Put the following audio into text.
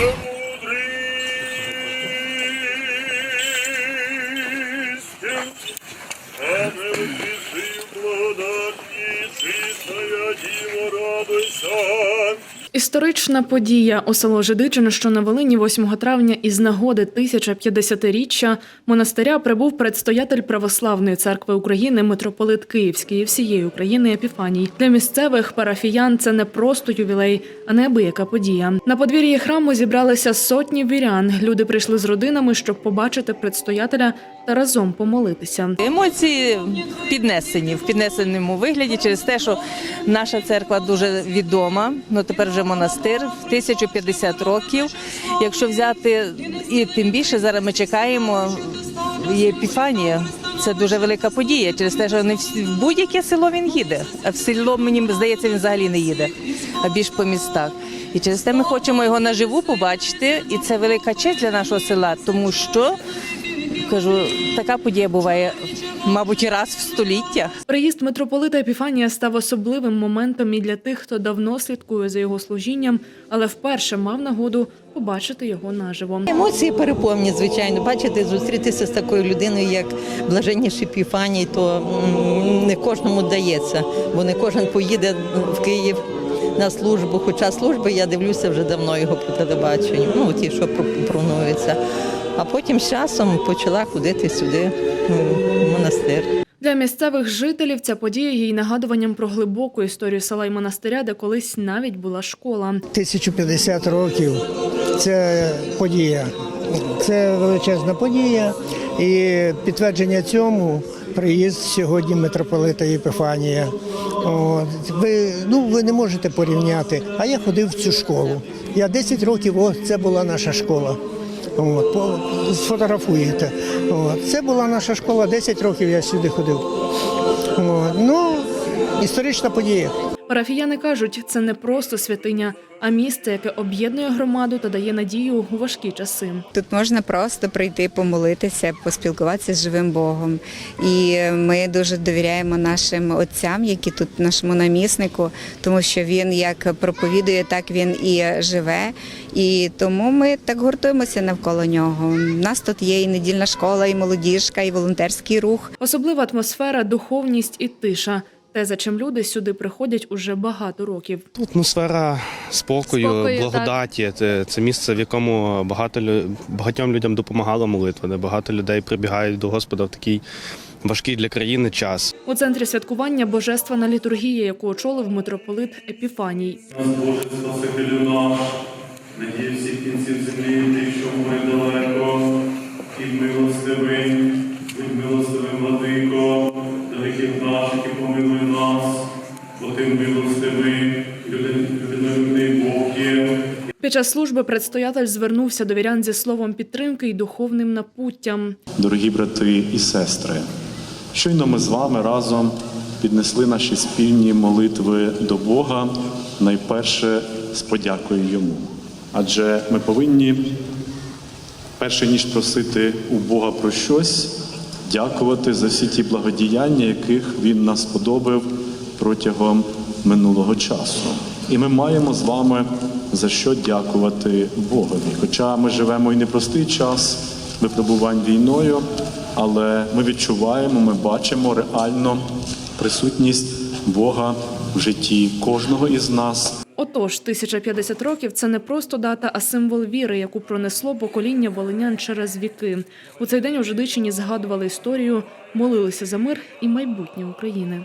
Thank you. Історична подія у село Жидичино, що на Волині 8 травня із нагоди 1050-річчя монастиря прибув предстоятель Православної церкви України митрополит Київський і всієї України Епіфаній. Для місцевих парафіян це не просто ювілей, а неабияка подія. На подвір'ї храму зібралися сотні вірян. Люди прийшли з родинами, щоб побачити предстоятеля та разом помолитися. Емоції піднесені в піднесеному вигляді через те, що наша церква дуже відома. Ну тепер вже монастир в 1050 років. Якщо взяти і тим більше зараз ми чекаємо. Є Епіфанія. Це дуже велика подія через те, що не в будь-яке село він їде. А в село мені здається, він взагалі не їде, а більш по містах. І через те ми хочемо його наживу побачити, і це велика честь для нашого села, тому що кажу, така подія буває, мабуть, раз в століттях. Приїзд митрополита Епіфанія став особливим моментом і для тих, хто давно слідкує за його служінням, але вперше мав нагоду побачити його наживо. Емоції переповні, звичайно. Бачите, зустрітися з такою людиною, як блаженніший Піфаній, то не кожному дається, бо не кожен поїде в Київ на службу. Хоча служби я дивлюся вже давно його по телебаченню, ну ті, що про- пропонуються. А потім з часом почала ходити сюди, м, в монастир. Для місцевих жителів ця подія є й нагадуванням про глибоку історію села й монастиря, де колись навіть була школа. 1050 років це подія. Це величезна подія. І підтвердження цьому приїзд сьогодні митрополита Єпифанія. От. Ви, ну, ви не можете порівняти. А я ходив в цю школу. Я 10 років, о, це була наша школа. От, сфотографуєте. От. Це була наша школа, 10 років я сюди ходив. От. Ну, історична подія. Парафіяни кажуть, це не просто святиня, а місце, яке об'єднує громаду та дає надію у важкі часи. Тут можна просто прийти помолитися, поспілкуватися з живим Богом. І ми дуже довіряємо нашим отцям, які тут нашому наміснику, тому що він як проповідує, так він і живе. І тому ми так гуртуємося навколо нього. У нас тут є і недільна школа, і молодіжка, і волонтерський рух. Особлива атмосфера, духовність і тиша. Те, за чим люди сюди приходять уже багато років. Атмосфера спокою, Спокою, благодаті. Це, це місце, в якому багато багатьом людям допомагала молитва, де багато людей прибігають до Господа в такий важкий для країни час. У центрі святкування божественна літургія, яку очолив митрополит Епіфаній. Нас Боже Спасителю наш, надій всіх кінців землі, ти, що море далеко, і милостивий, будь милостивим, бо ти милостивий, людинолюбний Бог є. Під час служби предстоятель звернувся до вірян зі словом підтримки і духовним напуттям. Дорогі брати і сестри, щойно ми з вами разом піднесли наші спільні молитви до Бога, найперше з подякою йому. Адже ми повинні, перше ніж просити у Бога про щось, дякувати за всі ті благодіяння, яких Він нас подобив протягом минулого часу. І ми маємо з вами за що дякувати Богові. Хоча ми живемо і непростий час випробувань війною, але ми відчуваємо, ми бачимо реально присутність Бога в житті кожного із нас. Отож, 1050 років це не просто дата, а символ віри, яку пронесло покоління волинян через віки. У цей день у Жидичині згадували історію, молилися за мир і майбутнє України.